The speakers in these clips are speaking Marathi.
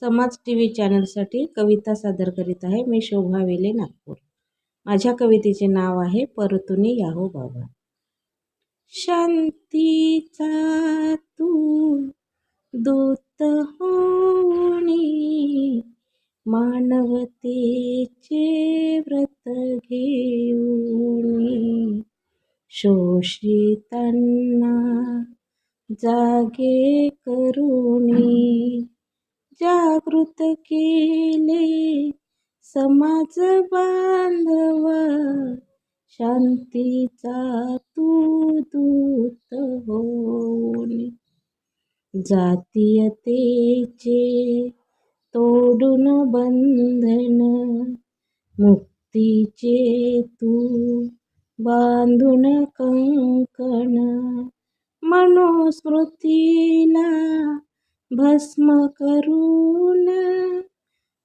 समाज टी व्ही चॅनलसाठी कविता सादर करीत आहे मी शोभा वेले नागपूर. माझ्या कवितेचे नाव आहे परतुनी याहो बाबा. शांतीचा तू दूत होणी मानवतेचे व्रत घेऊनी शोषितांना जागे करुणी जागृत केले समाज बांधव शांतीचा तू दूत होऊन. जातीयतेचे तोडून बंधन मुक्तीचे तू बांधून कंकण मनुस्मृतीला भस्म करून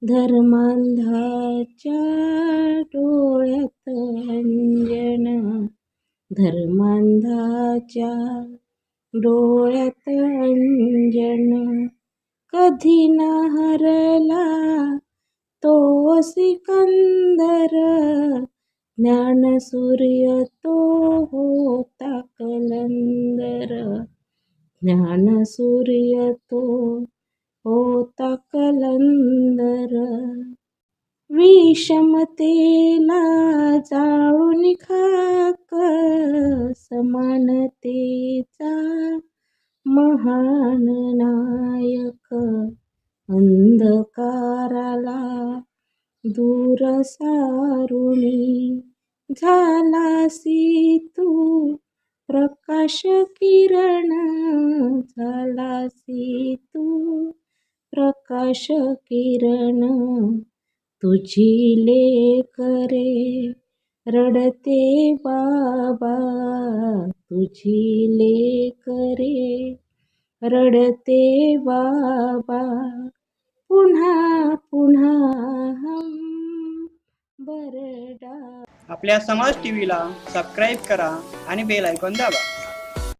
धर्मांधाच्या डोळ्यात अंजन. धर्मांधाच्या डोळ्यात अंजन. कधी न हरला तो सिकंदर ज्ञानसूर्य तो ज्ञान सूर्य तो होता कलंदर विषमतेला जाळून खाक समानतेचा महान नायक अंधकाराला दूर सारुणी झालासी तू प्रकाश किरण झालासी तू. प्रकाश किरण तुझी लेकरे रडते बाबा तुझी लेकरे रडते बाबा पुन्हा पुन्हा हम बरडा. आपल्या समाज टीव्हीला सबस्क्राईब करा आणि बेल ऐकून दाबा.